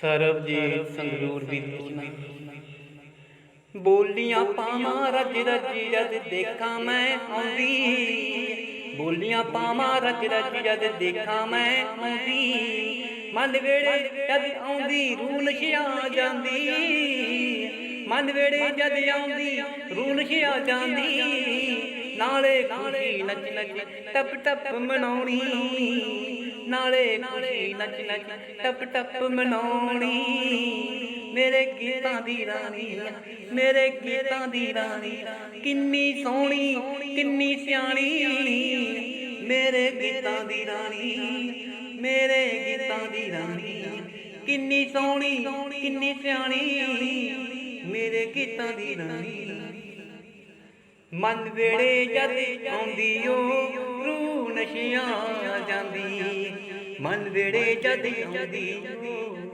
ਸਰਬਜੀਤ ਸੰਗਰੂਰ ਦੀ ਰਚਨਾ। ਬੋਲੀਆਂ ਪਾਵਾਂ ਰੱਜ ਰੱਜ ਜਦ ਦੇਖਾਂ ਮੈਂ ਆਉਂਦੀ। ਬੋਲੀਆਂ ਪਾਵਾਂ ਰੱਜ ਰੱਜ ਜਦ ਦੇਖਾਂ ਮੈਂ ਆਉਂਦੀ। ਮਨ ਵੇੜੇ ਜਦ ਆਉਂਦੀ ਰੂਹ ਨਸ਼ਿਆ ਜਾਂਦੀ। ਮਨ ਵੇੜੇ ਜਦ ਆਉਂਦੀ ਰੂਹ ਨਸ਼ਿਆ ਜਾਂਦੀ। ਨਾਲੇ ਖੁਸ਼ੀ ਨੱਚ ਨੱਚ ਟਪ ਟਪ ਮਨਾਉਣੀ। ਨਾਲੇ ਖੁਸ਼ੀ ਨੱਚ ਨੱਚ ਟਪ ਟਪ ਮਨਾਉਣੀ। ਮੇਰੇ ਗੀਤਾਂ ਦੀ ਰਾਣੀ ਮੇਰੇ ਗੀਤਾਂ ਦੀ ਰਾਣੀ ਕਿੰਨੀ ਸੋਹਣੀ, ਕਿੰਨੀ ਸਿਆਣੀ, ਮੇਰੇ ਗੀਤਾਂ ਦੀ ਰਾਣੀ ਮੇਰੇ ਗੀਤਾਂ ਦੀ ਰਾਣੀ ਕਿੰਨੀ ਸੋਹਣੀ, ਕਿੰਨੀ ਸਿਆਣੀ, ਮੇਰੇ ਗੀਤਾਂ ਦੀ ਰਾਣੀ ਮਨ ਵੇੜੇ ਜਦ ਆਉਂਦੀ ਓ, ਰੂਹ ਨਸ਼ਿਆਂ ਜਾਂਦੀ। ਮਨ ਵੇੜੇ ਜਦ ਆਉਂਦੀ ਓ।